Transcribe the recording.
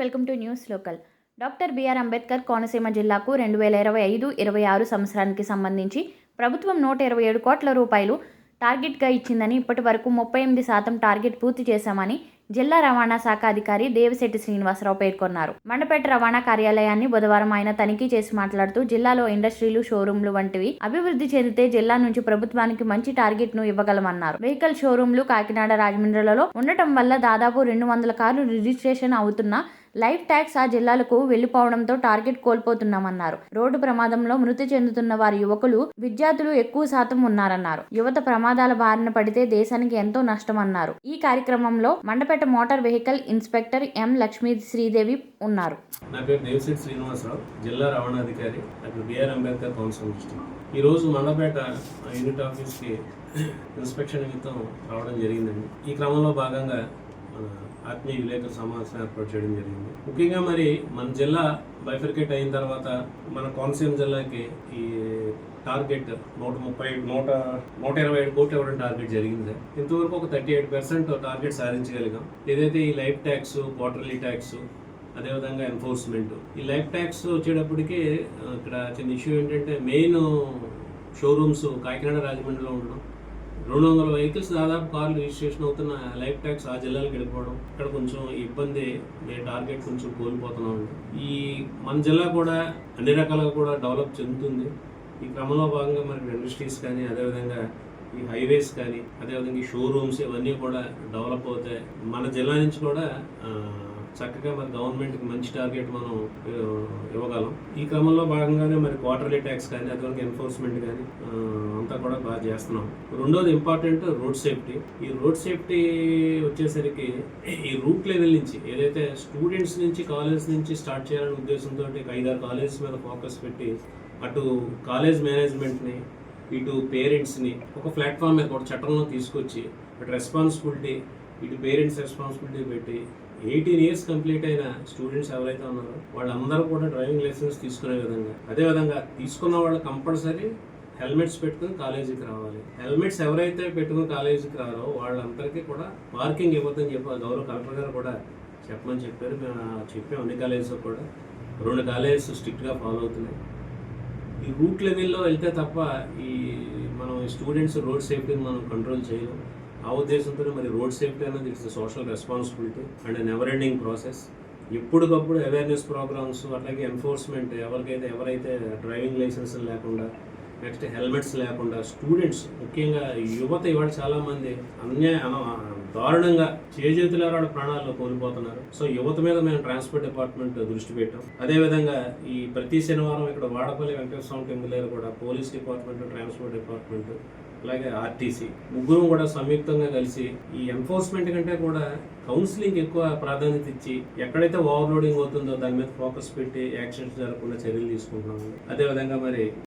Welcome to news local. Doctor BR Ambedkar Konaseema జిల్లాకు రెండు వేల ఇరవై ఐదు ఇరవై ఆరు సంవత్సరానికి సంబంధించి ప్రభుత్వం నూట ఇరవై ఏడు కోట్ల రూపాయలు టార్గెట్గా ఇచ్చిందని ఇప్పటి వరకు ముప్పై ఎనిమిది శాతం టార్గెట్ పూర్తి చేశామని జిల్లా రవాణా శాఖ అధికారి దేవిశెట్టి శ్రీనివాసరావు పేర్కొన్నారు. మండపేట రవాణా కార్యాలయాన్ని బుధవారం ఆయన తనిఖీ చేసి మాట్లాడుతూ జిల్లాలో ఇండస్ట్రీలు షోరూంలు వంటివి అభివృద్ధి చెందితే జిల్లా నుంచి ప్రభుత్వానికి మంచి టార్గెట్ను ఇవ్వగలమన్నారు. వెహికల్ షోరూంలు కాకినాడ రాజమండ్రిలలో ఉండటం వల్ల దాదాపు రెండు వందల కార్లు రిజిస్ట్రేషన్ అవుతున్నా లైఫ్ ట్యాక్స్ ఆ జిల్లాలకు వెళ్ళిపోవడంతో టార్గెట్ కోల్పోతున్నామన్నారు. రోడ్డు ప్రమాదంలో మృతి చెందుతున్న వారి యువకులు విద్యార్థులు ఎక్కువ శాతం ఉన్నారన్నారు. యువత ప్రమాదాల బారిన పడితే దేశానికి ఎంతో నష్టమన్నారు. ఈ కార్యక్రమంలో Mandapeta motor vehicle inspector M Lakshmi Sridevi ఉన్నారు. నా పేరు దేవశెట్టి శ్రీనివాసరావు జిల్లా రవాణాధికారి బిఆర్ అంబేద్కర్ కౌన్సిల్ ఈ రోజు మండపేట యూనిట్ ఆఫీస్కి ఇన్స్పెక్షన్ నిమిత్తం రావడం జరిగిందండి. ఈ క్రమంలో భాగంగా మన ఆత్మీయ విలేకరుల సమావేశం ఏర్పాటు చేయడం జరిగింది. ముఖ్యంగా మరి మన జిల్లా బైఫర్కేట్ అయిన తర్వాత మన కోనసీమ జిల్లాకి ఈ టార్గెట్ నూట ముప్పై నూట నూట ఇరవై ఏడు కోట్లు ఇవ్వడం టార్గెట్ జరిగింది. ఇంతవరకు ఒక థర్టీ ఎయిట్ పర్సెంట్ టార్గెట్ సాధించగలిగాం. ఏదైతే ఈ లైఫ్ ట్యాక్స్ క్వార్టర్లీ ట్యాక్స్ అదేవిధంగా ఎన్ఫోర్స్మెంట్ ఈ లైఫ్ ట్యాక్స్ వచ్చేటప్పటికి ఇక్కడ చిన్న ఇష్యూ ఏంటంటే మెయిన్ షోరూమ్స్ కాకినాడ రాజమండ్రిలో ఉండడం రెండు వందల వెహికల్స్ దాదాపు కార్లు రిజిస్ట్రేషన్ అవుతున్న లైఫ్ ట్యాక్స్ ఆ జిల్లాలకు వెళ్ళిపోవడం ఇక్కడ కొంచెం ఇబ్బంది మేము టార్గెట్ కొంచెం కోల్పోతున్నాం. ఈ మన జిల్లా కూడా అన్ని రకాలుగా కూడా డెవలప్ చెందుతుంది. ఈ క్రమంలో భాగంగా మనకి ఇండస్ట్రీస్ కానీ అదేవిధంగా ఈ హైవేస్ కానీ అదేవిధంగా ఈ షోరూమ్స్ ఇవన్నీ కూడా డెవలప్ అవుతాయి. మన జిల్లా నుంచి కూడా చక్కగా మరి గవర్నమెంట్కి మంచి టార్గెట్ మనం ఇవ్వగలం. ఈ క్రమంలో భాగంగానే మరి క్వార్టర్లీ ట్యాక్స్ కానీ అదేవిధంగా ఎన్ఫోర్స్మెంట్ కానీ అంతా కూడా బాగా చేస్తున్నాం. రెండోది ఇంపార్టెంట్ రోడ్ సేఫ్టీ ఈ రోడ్ సేఫ్టీ వచ్చేసరికి ఈ రూట్ లెవెల్ నుంచి ఏదైతే స్టూడెంట్స్ నుంచి కాలేజ్ నుంచి స్టార్ట్ చేయాలనే ఉద్దేశంతో ఐదారు కాలేజెస్ మీద ఫోకస్ పెట్టి అటు కాలేజ్ మేనేజ్మెంట్ని ఇటు పేరెంట్స్ని ఒక ప్లాట్ఫామ్ మీద ఒక చట్టంలో తీసుకొచ్చి అటు రెస్పాన్సిబిలిటీ ఇటు పేరెంట్స్ రెస్పాన్సిబిలిటీ పెట్టి ఎయిటీన్ ఇయర్స్ కంప్లీట్ అయిన స్టూడెంట్స్ ఎవరైతే ఉన్నారో వాళ్ళందరూ కూడా డ్రైవింగ్ లైసెన్స్ తీసుకునే విధంగా అదేవిధంగా తీసుకున్న వాళ్ళు కంపల్సరీ హెల్మెట్స్ పెట్టుకుని కాలేజీకి రావాలి. హెల్మెట్స్ ఎవరైతే పెట్టుకుని కాలేజీకి రారో వాళ్ళందరికీ కూడా పార్కింగ్ ఇవ్వద్దని చెప్పి గౌరవ కలెక్టర్ గారు కూడా చెప్పమని చెప్పారు. మేము చెప్పాము చెప్పాం అన్ని కాలేజెస్లో కూడా. రెండు కాలేజెస్ స్ట్రిక్ట్గా ఫాలో అవుతున్నాయి. ఈ రూట్ లెవెల్లో వెళ్తే తప్ప ఈ మనం స్టూడెంట్స్ రోడ్ సేఫ్టీని మనం కంట్రోల్ చేయలేము ఆ ఉద్దేశంతో మరి రోడ్ సేఫ్టీ అనేది it's social responsibility and never ending process ఎప్పటికప్పుడు అవేర్నెస్ ప్రోగ్రామ్స్ అట్లాగే ఎన్ఫోర్స్మెంట్ ఎవరికైతే ఎవరైతే డ్రైవింగ్ లైసెన్స్ లేకుండా నెక్స్ట్ హెల్మెట్స్ లేకుండా స్టూడెంట్స్ ముఖ్యంగా యువత ఇవాళ చాలామంది అన్యాయ దారుణంగా చేజేతుల వాళ్ళ ప్రాణాల్లో కోల్పోతున్నారు. సో యువత మీద మేము ట్రాన్స్పోర్ట్ డిపార్ట్మెంట్ దృష్టి పెట్టాం. అదేవిధంగా ఈ ప్రతి శనివారం ఇక్కడ వాడపల్లి వెంకటేశ్వర స్వామి టెంపుల్ దగ్గర కూడా పోలీస్ డిపార్ట్మెంట్ ట్రాన్స్పోర్ట్ డిపార్ట్మెంట్ అలాగే ఆర్టీసీ. ముగ్గురు కూడా సంయుక్తంగా కలిసి ఈ ఎన్ఫోర్స్మెంట్ కంటే కూడా కౌన్సిలింగ్ ఎక్కువ ప్రాధాన్యత ఇచ్చి ఎక్కడైతే ఓవర్లోడింగ్ అవుతుందో దాని మీద ఫోకస్ పెట్టి యాక్సిడెంట్స్ జరగకుండా చర్యలు తీసుకుంటున్నాము. అదేవిధంగా మరి